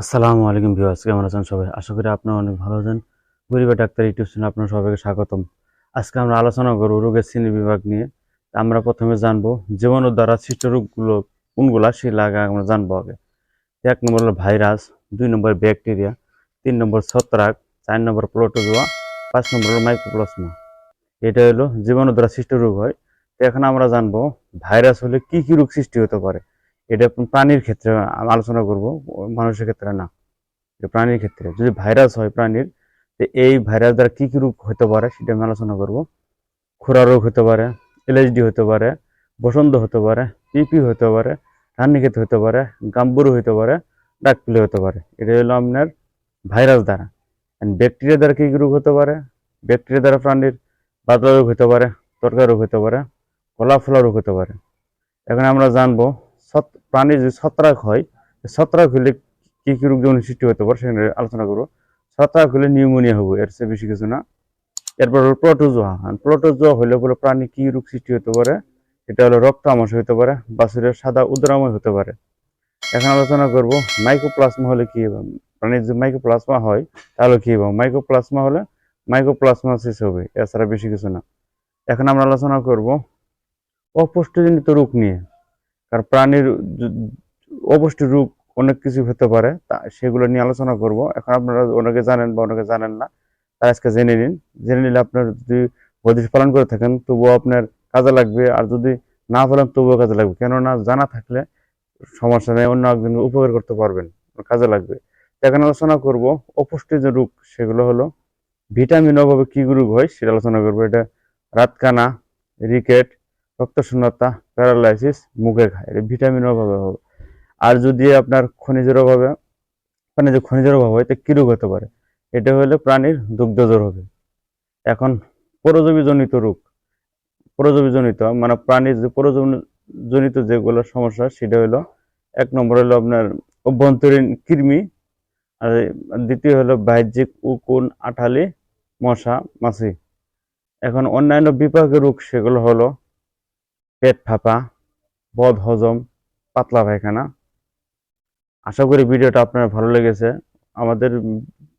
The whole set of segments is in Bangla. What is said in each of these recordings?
আসসালামু আলাইকুম ভিউয়ার্স, কেমন আছেন সবাই? আশা করি আপনারা অনেক ভালো আছেন। গরিবের ডাক্তার ইউটিউব চ্যানেলে আপনার সবাইকে স্বাগতম। আজকে আমরা আলোচনা করব রোগের শ্রেণি বিভাগ নিয়ে। আমরা প্রথমে জানব জীবাণু দ্বারা সৃষ্ট রোগগুলো কোনগুলা, সেই লাগা আমরা জানব আগে। এক নম্বর হলো ভাইরাস, দুই নম্বর ব্যাকটেরিয়া, তিন নম্বর ছত্রাক, চার নম্বর প্লোটোজোয়া পাঁচ নম্বর হলো মাইক্রোপ্লাজমা। এটা হলো জীবাণু দ্বারা সৃষ্ট রোগ হয়। তো এখন আমরা জানব ভাইরাস হলে কি কি রোগ সৃষ্টি হতে পারে। এটা প্রাণীর ক্ষেত্রে আলোচনা করব, মানুষের ক্ষেত্রে না। প্রাণীর ক্ষেত্রে। যদি ভাইরাস হয় প্রাণীর, তো এই ভাইরাস দ্বারা কি কি রোগ হতে পারে সেটা আমি আলোচনা করব। খুরা রোগ হতে পারে এলএইচডি হতে পারে, বসন্ত হতে পারে পিপি হতে পারে রান্নিক্ষেত হতে পারে, গাম্বুরু হতে পারে ডাকপিলে হতে পারে। এটা হলো আপনার ভাইরাস দ্বারা। ব্যাকটেরিয়া দ্বারা কি কি রোগ হতে পারে? ব্যাকটেরিয়া দ্বারা প্রাণীর বাতলা রোগ হতে পারে তরকা রোগ হতে পারে গলা ফোলা রোগ হতে পারে। এখন আমরা জানব প্রাণীর যে ছত্রাক হয় ছত্রাক হলে কি কি রোগ যেমন সৃষ্টি হতে পারে সেখানে আলোচনা করব। ছত্রাক হলে নিউমোনিয়া হবে, এর চেয়ে বেশি কিছু না। এরপর হলো প্রোটোজোয়া। প্রোটোজোয়া হলে বলে প্রাণী কি রোগ সৃষ্টি হতে পারে? এটা হলো রক্ত আমাশয় হতে পারে বাছুরের সাদা উদ্রাময় হতে পারে। এখন আলোচনা করব মাইক্রোপ্লাজমা হলে কি হবে প্রাণীর যে মাইক্রোপ্লাজমা হয় তাহলে কি হবে মাইক্রোপ্লাজমা হলে মাইক্রোপ্লাজমাসিস হবে, এছাড়া বেশি কিছু না। এখন আমরা আলোচনা করব অপুষ্টিজনিত রোগ নিয়ে। কারণ প্রাণীর অপুষ্টি রোগ অনেক কিছু হতে পারে, তা সেগুলো নিয়ে আলোচনা করব। এখন আপনারা অনেকে জানেন বা অনেকে জানেন না তাই আজকে জেনে নিন। জেনে নিলে আপনার যদি বদিশ পালন করে থাকেন, তবুও আপনার কাজে লাগবে। আর যদি না পালন, তবুও কাজে লাগবে। কেননা জানা থাকলে সমস্যা নেই, অন্য একজন উপকার করতে পারবেন, কাজে লাগবে। এখন আলোচনা করব অপুষ্টি যে রোগ, সেগুলো হলো ভিটামিন অভাবে কী রোগ হয়, সেটা আলোচনা করব। এটা রাতকানা, রিকেট, রক্তশূন্যতা প্যারালাইসিস মুখে খায়, এটা ভিটামিন অভাবে হবে। আর যদি আপনার খনিজের অভাবে মানে যে খনিজের অভাব হয় তো কি রোগ হতে পারে? এটা হলে প্রাণীর দুগ্ধজ্বর হবে। এখন পরজীবী জনিত রোগ পরজীবী জনিত মানে প্রাণীর যে পরজীবীজনিত যেগুলো সমস্যা, সেটা হলো, এক নম্বর হলো আপনার অভ্যন্তরীণ কৃমি, আর দ্বিতীয় হলো বাহ্যিক উকুন, আঠালি, মশা, মাছি। এখন অন্যান্য বিপাকের রোগ সেগুলো হলো পেট ফাঁপা, বদ হজম, পাতলা পায়খানা। আশা করি ভিডিওটা আপনার ভালো লেগেছে। আমাদের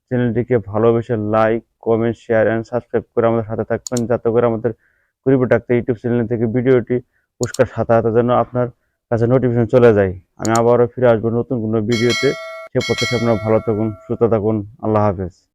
চ্যানেলটিকে ভালোবেসে like comment share and subscribe করে আমাদের সাথে থাকবেন। যাতে করে আমাদের গরিব ডাক্তার ইউটিউব চ্যানেল থেকে ভিডিওটি পুরস্কার সাথে সাথে যেন আপনার কাছে নোটিফিকেশন চলে যায়। আমি আবারও ফিরে আসব নতুন কোনো ভিডিওতে। সে প্রত্যাশা আপনারা ভালো থাকুন, সুস্থ থাকুন। আল্লাহ হাফেজ।